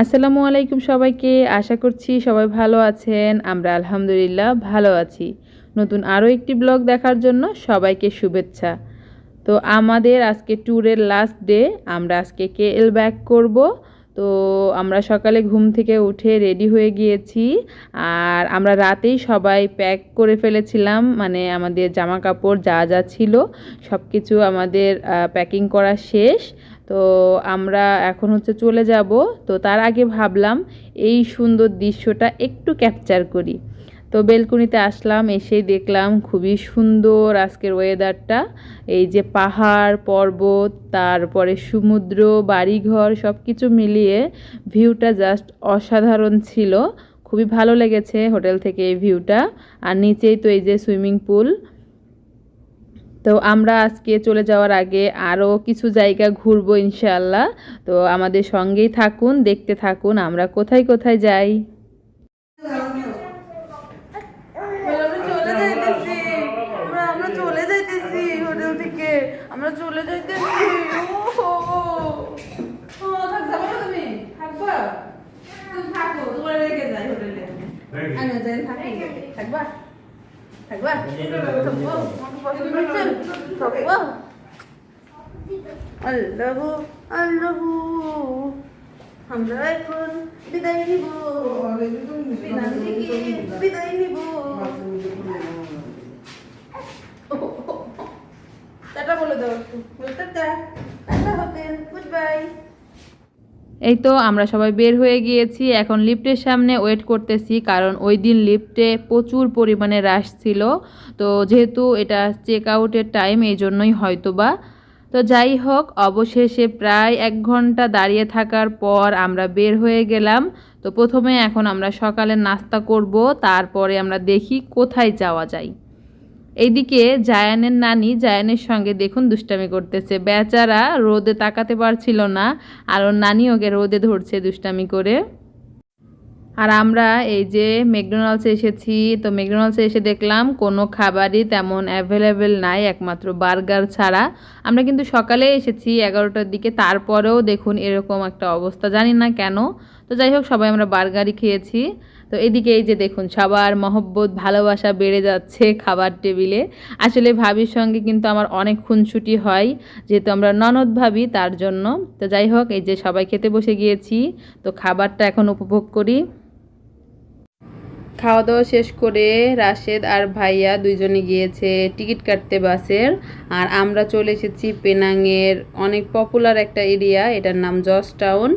আসসালামু আলাইকুম সবাইকে। আশা করছি সবাই ভালো আছেন। আমরা আলহামদুলিল্লাহ ভালো আছি। নতুন আরও একটি ব্লগ দেখার জন্য সবাইকে শুভেচ্ছা। তো আমাদের আজকে ট্যুরের লাস্ট ডে, আমরা আজকে কে এল ব্যাক করব। তো আমরা সকালে ঘুম থেকে উঠে রেডি হয়ে গিয়েছি। আর আমরা রাতেই সবাই প্যাক করে ফেলেছিলাম। মানে আমাদের জামা কাপড় যা যা ছিল সব কিছু আমাদের প্যাকিং করা শেষ। তো আমরা এখন হচ্ছে চলে যাব। তো তার আগে ভাবলাম এই সুন্দর দৃশ্যটা একটু ক্যাপচার করি। তো বেলকুনিতে আসলাম, এসেই দেখলাম খুবই সুন্দর আজকের ওয়েদারটা এই যে পাহাড়, পর্বত, তারপরে সমুদ্র, বাড়িঘর সব কিছু মিলিয়ে ভিউটা জাস্ট অসাধারণ ছিল। খুবই ভালো লেগেছে হোটেল থেকে এই ভিউটা আর নিচেই তো এই যে সুইমিং পুল তো আমরা আজকে চলে যাওয়ার আগে আরও কিছু জায়গা ঘুরবো ইনশাল্লাহ তো আমাদের সঙ্গেই থাকুন দেখতে থাকুন আমরা কোথায় কোথায় যাই। চলে যাইতেছি আমরা আমরা চলে যাইতেছি হোটেল থেকে আমরা চলে যাইতেছি। ওহো। ও থাক যাব না তুমি? থাকবা? থাকো তোমার রেখে যাই হোটেলে। আমি যাই থাকি। থাকবা? থাকবা থাকব আল্লাহ আল্লাহ আমরা এখন বিদায় নিব বিদায় নিব টাটা বলে দাও একটু tata tata hotel goodbye এই তো আমরা সবাই বের হয়ে গিয়েছি। এখন লিফটের সামনে ওয়েট করতেছি, কারণ ওই দিন লিফটে প্রচুর পরিমাণে রাশ ছিল। তো যেহেতু এটা চেক আউটের টাইম এই জন্যই হয়তো বা তো যাই হোক, অবশেষে প্রায় এক ঘণ্টা দাঁড়িয়ে থাকার পর আমরা বের হয়ে গেলাম। তো প্রথমে এখন আমরা সকালে নাস্তা করব, তারপরে আমরা দেখি কোথায় যাওয়া যায়। এইদিকে জায়ানের নানি জায়ানের সঙ্গে দেখুন দুষ্টামি করতেছে। বেচারা রোদে তাকাতে পারছিল না, আর ওর নানি ওকে রোদে ধরছে দুষ্টামি করে। আর আমরা এই যে ম্যাকডোনাল্ডসে এসেছি, তো ম্যাকডোনাল্ডসে এসে দেখলাম কোনো খাবারই তেমন অ্যাভেলেবেল নাই, একমাত্র বার্গার ছাড়া। আমরা কিন্তু সকালে এসেছি, এগারোটার দিকে। তারপরেও দেখুন এরকম একটা অবস্থা, জানি না কেন। তো যাই হোক, সবাই আমরা বার্গারই খেয়েছি। তো এদিকে এই যে দেখুন, সবার মহব্বত, ভালোবাসা বেড়ে যাচ্ছে খাবার টেবিলে। আসলে ভাবির সঙ্গে কিন্তু আমার অনেক খুনছুটি হয়, যেহেতু আমরা ননদ ভাবি তার জন্য। তো যাই হোক, এই যে সবাই খেতে বসে গিয়েছি, তো খাবারটা এখন উপভোগ করি। খাওয়া দাওয়া শেষ করে রাশেদ আর ভাইয়া দুইজনে গিয়েছে টিকিট কাটতে বাসের। আর আমরা চলে এসেছি পেনাংয়ের অনেক পপুলার একটা এরিয়া, এটার নাম জস টাউন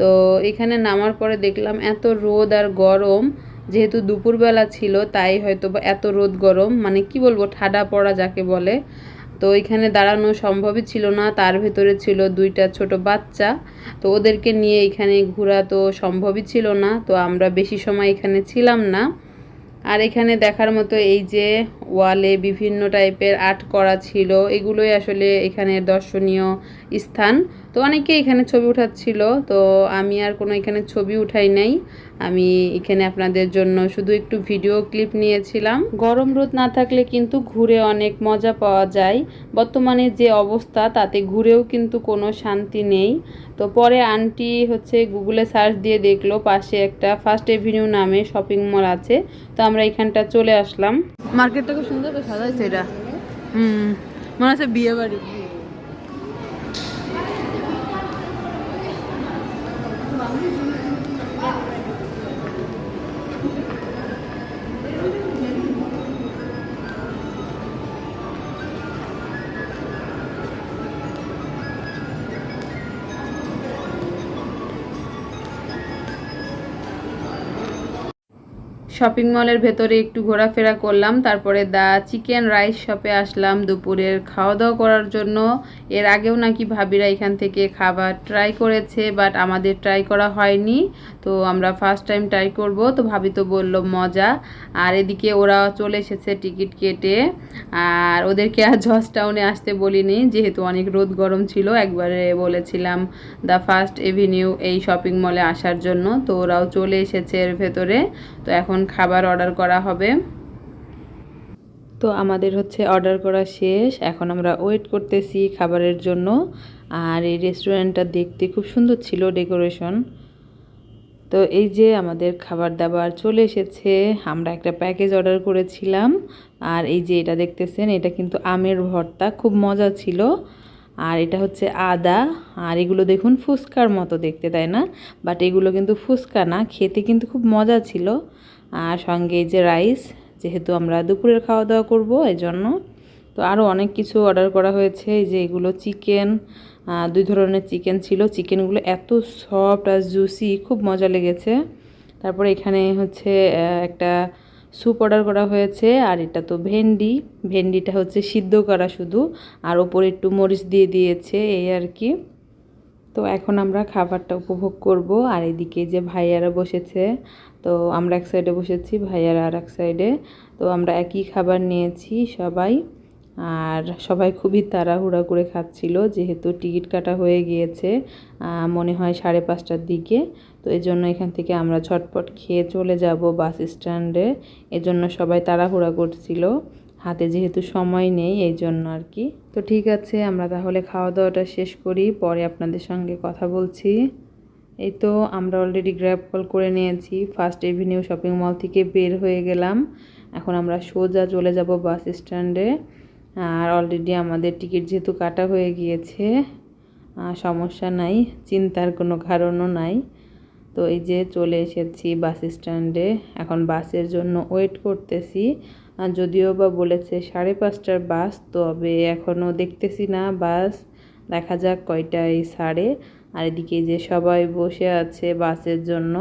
তো এখানে নামার পরে দেখলাম এত রোদ আর গরম, যেহেতু দুপুরবেলা ছিল তাই হয়তো এত রোদ গরম মানে কি বলব, ঠাডা পড়া যাকে বলে। তো এখানে দাঁড়ানো সম্ভবই ছিল না, তার ভেতরে ছিল দুইটা ছোট বাচ্চা। তো ওদেরকে নিয়ে এখানে ঘোরা তো সম্ভবই ছিল না, তো আমরা বেশি সময় এখানে ছিলাম না। আর এখানে দেখার মতো এই যে ওয়ালে বিভিন্ন টাইপের আর্ট করা ছিল। এগুলোই আসলে এখানে দর্শনীয় স্থান। তো অনেকে এখানে ছবি উঠাচ্ছিল। তো আমি আর কোনো এখানে ছবি উঠাই নাই। আমি এখানে আপনাদের জন্য শুধু একটু ভিডিও ক্লিপ নিয়েছিলাম। গরম রোদ না থাকলে কিন্তু ঘুরে অনেক মজা পাওয়া যায়। বর্তমানে যে অবস্থা, তাতে ঘুরেও কিন্তু কোনো শান্তি নেই। তো পরে আন্টি হচ্ছে গুগলে সার্চ দিয়ে দেখল, পাশে একটা ফার্স্ট এভিনিউ নামে শপিং মল আছে। তো আমরা এখানটা চলে আসলাম। মার্কেটটা খুব সুন্দর করে সাজাইছে সেটা। হুম মনে হচ্ছে বিয়ে বাড়ি। শপিং মলের ভেতরে একটু ঘোরাফেরা করলাম, তারপরে দা চিকেন রাইস শপে আসলাম দুপুরের খাওয়া দাওয়া করার জন্য। এর আগেও নাকি ভাবিরা এখান থেকে খাবার ট্রাই করেছে বাট আমাদের ট্রাই করা হয়নি, তো আমরা ফার্স্ট টাইম ট্রাই করব। তো ভাবি তো বলল, মজা। আর এদিকে ওরা চলে এসেছে টিকিট কেটে। আর ওদেরকে আর জজ টাউনে আসতে বলিনি, যেহেতু অনেক রোদ গরম ছিল, একবারে বলেছিলাম দ্য ফার্স্ট এভিনিউ এই শপিং মলে আসার জন্য। তো ওরাও চলে এসেছে এর ভেতরে। তো এখন খাবার অর্ডার করা হবে। তো আমাদের হচ্ছে অর্ডার করা শেষ। এখন আমরা ওয়েট করতেছি খাবারের জন্য। আর এই রেস্টুরেন্টটা দেখতে খুব সুন্দর ছিল ডেকোরেশন। তো এই যে আমাদের খাবার দাবার চলে এসেছে। আমরা একটা প্যাকেজ অর্ডার করেছিলাম। আর এই যে এটা দেখতেছেন, এটা কিন্তু আমের ভর্তা, খুব মজা ছিল। আর এটা হচ্ছে আদা। আর এগুলো দেখুন ফুচকার মতো দেখতে, তাই না? বাট এগুলো কিন্তু ফুচকা না, খেতে কিন্তু খুব মজা ছিল। আর সঙ্গে যে রাইস, যেহেতু আমরা দুপুরের খাওয়া দাওয়া করব এই জন্য তো আরও অনেক কিছু অর্ডার করা হয়েছে যে এগুলো চিকেন দুই ধরনের চিকেন ছিল। চিকেনগুলো এত সফট আর জুসি, খুব মজা লেগেছে। তারপরে এখানে হচ্ছে একটা স্যুপ অর্ডার করা হয়েছে, আর এটা তো ভেন্ডি। ভেন্ডিটা হচ্ছে সিদ্ধ করা শুধু, আর ওপরে একটু মরিচ দিয়ে দিয়েছে, এই আর কি। তো এখন আমরা খাবারটা উপভোগ করব। আর এদিকে যে ভাইয়ারা বসেছে তো আমরা এক সাইডে বসেছি, ভাইয়ার আর এক সাইডে তো আমরা একই খাবার নিয়েছি সবাই, আর সবাই খুবই তাড়াহুড়া করে খাচ্ছিল, যেহেতু টিকিট কাটা হয়ে গিয়েছে মনে হয় সাড়ে পাঁচটার দিকে। তো এই জন্য এখান থেকে আমরা ঝটপট খেয়ে চলে যাব বাস স্ট্যান্ডে এজন্য সবাই তাড়াহুড়া করছিল, হাতে যেহেতু সময় নেই, এই জন্য আর কি। তো ঠিক আছে, আমরা তাহলে খাওয়া দাওয়াটা শেষ করি, পরে আপনাদের সঙ্গে কথা বলছি। এই তো আমরা অলরেডি গ্র্যাব কল করে নিয়েছি। ফার্স্ট এভিনিউ শপিং মল থেকে বের হয়ে গেলাম। এখন আমরা সোজা চলে যাব বাস স্ট্যান্ডে আর অলরেডি আমাদের টিকিট যেহেতু কাটা হয়ে গিয়েছে সমস্যা নাই, চিন্তার কোনো কারণও নাই। তো এই যে চলে এসেছি বাস স্ট্যান্ডে এখন বাসের জন্য ওয়েট করতেছি। যদিও বা বলেছে সাড়ে পাঁচটার বাস তবে এখনও দেখতেছি না বাস দেখা যাক কয়টায় সাড়ে। আর এদিকে যে সবাই বসে আছে বাসের জন্য।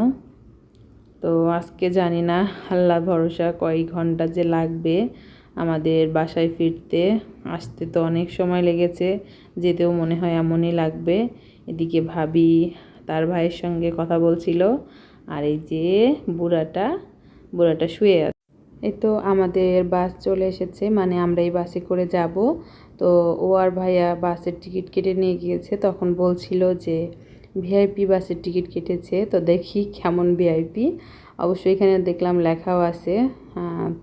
তো আজকে জানি না আল্লাহ ভরসা কয় ঘণ্টা যে লাগবে আমাদের বাসায় ফিরতে। আসতে তো অনেক সময় লেগেছে, যেতেও মনে হয় এমনই লাগবে। এদিকে ভাবি তার ভাইয়ের সঙ্গে কথা বলছিল, আর এই যে বুড়াটা বুড়াটা শুয়ে আছে। এই তো আমাদের বাস চলে এসেছে মানে আমরা এই বাসে করে যাব। তো ও আর ভাইয়া বাসের টিকিট কেটে নিয়ে গিয়েছে। তখন বলছিল যে, ভিআইপি বাসের টিকিট কেটেছে, তো দেখি কেমন ভিআইপি। অবশ্যই এখানে দেখলাম লেখাও আছে।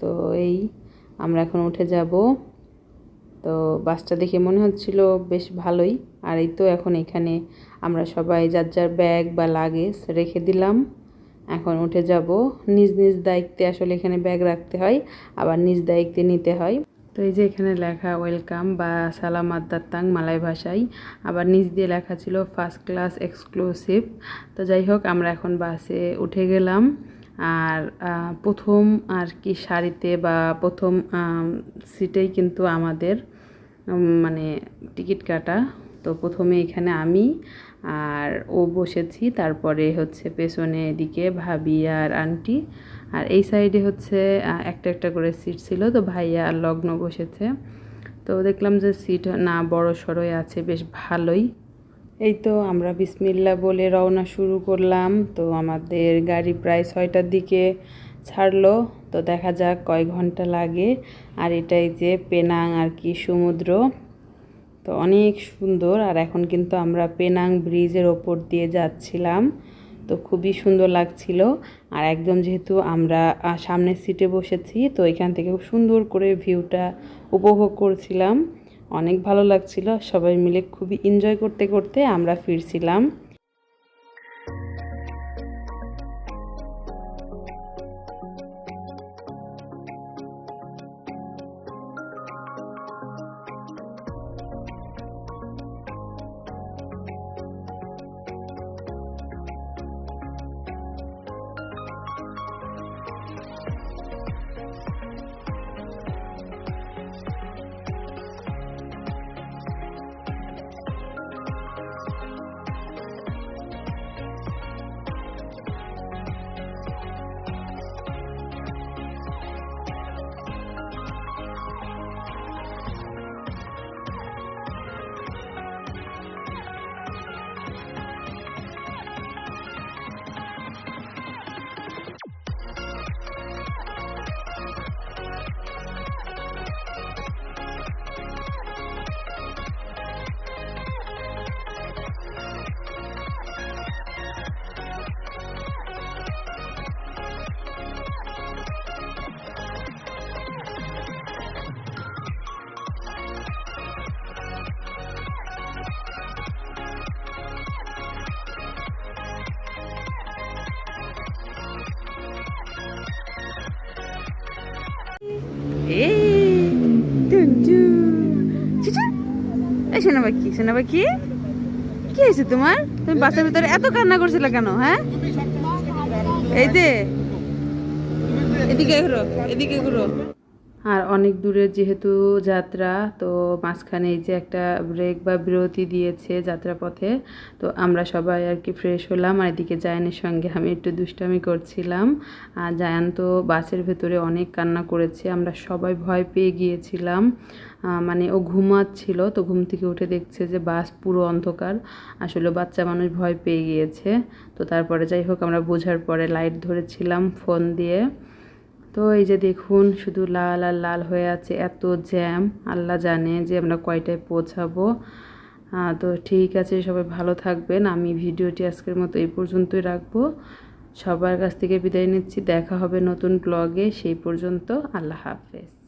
তো এই আমরা এখন উঠে যাব। তো বাসটা দেখে মনে হচ্ছিল বেশ ভালোই। আর এই তো এখন এখানে আমরা সবাই যার যার ব্যাগ বা লাগেজ রেখে দিলাম। এখন উঠে যাব। নিজ নিজ দায়িত্বে আসলে এখানে ব্যাগ রাখতে হয়, আবার নিজ দায়িত্বে নিতে হয়। তো এই যে এখানে লেখা, ওয়েলকাম বা সালাম আদাত্তাং মালাই ভাষায়। আবার নিচ দিয়ে লেখা ছিল, ফার্স্ট ক্লাস এক্সক্লুসিভ তো যাই হোক, আমরা এখন বাসে উঠে গেলাম। আর প্রথম আর কি সারিতে বা প্রথম সিটেই কিন্তু আমাদের মানে টিকিট কাটা। তো প্রথমে এখানে আমি আর ও বসেছি। তারপরে হচ্ছে পেছনে এদিকে ভাবি আর আন্টি। আর এই সাইডে হচ্ছে একটা একটা করে সিট ছিল। তো ভাইয়া আর লগ্ন বসেছে। তো দেখলাম যে সিট না বড় সড়োই আছে, বেশ ভালোই। এই তো আমরা বিসমিল্লা বলে রওনা শুরু করলাম। তো আমাদের গাড়ি প্রায় ছয়টার দিকে ছাড়লো। তো দেখা যাক কয় ঘণ্টা লাগে। আর এটাই যে পেনাং আর কি সমুদ্র। তো অনেক সুন্দর। আর এখন কিন্তু আমরা পেনাং ব্রিজের ওপর দিয়ে যাচ্ছিলাম। তো খুবই সুন্দর লাগছিল। আর একদম যেহেতু আমরা সামনের সিটে বসেছি, তো এখান থেকে সুন্দর করে ভিউটা উপভোগ করছিলাম। অনেক ভালো লাগছিল। সবাই মিলে খুবই এনজয় করতে করতে আমরা ফিরছিলাম। সোনা পাখি সোনা পাখি কি হয়েছে তোমার? তুমি বাসের ভিতরে এত কান্না করছিলে কেন হ্যাঁ? এই যে, এদিকে ঘুরো এদিকে ঘুরো। আর অনেক দূরের যেহেতু যাত্রা, তো মাঝখানে এই যে একটা ব্রেক বা বিরতি দিয়েছে যাত্রাপথে, তো আমরা সবাই আর কি ফ্রেশ হলাম আর এদিকে জায়ানের সঙ্গে আমি একটু দুষ্টামি করছিলাম। আর জায়ান তো বাসের ভেতরে অনেক কান্না করেছে, আমরা সবাই ভয় পেয়ে গিয়েছিলাম। মানে ও ঘুমাচ্ছিল, তো ঘুম থেকে উঠে দেখছে যে বাস পুরো অন্ধকার, আসলে বাচ্চা মানুষ ভয় পেয়ে গিয়েছে। তো তারপরে যাই হোক, আমরা বোঝার পরে লাইট ধরেছিলাম ফোন দিয়ে। তো এই যে দেখুন, শুধু লাল আর লাল হয়ে আছে এত জ্যাম আল্লাহ জানে যে আমরা কয়টায় পৌঁছাবো। তো ঠিক আছে, সবাই ভালো থাকবেন। আমি ভিডিওটি আজকের মতো এই পর্যন্তই রাখব। সবার কাছ থেকে বিদায় নিচ্ছি। দেখা হবে নতুন ব্লগে সেই পর্যন্ত আল্লাহ হাফেজ।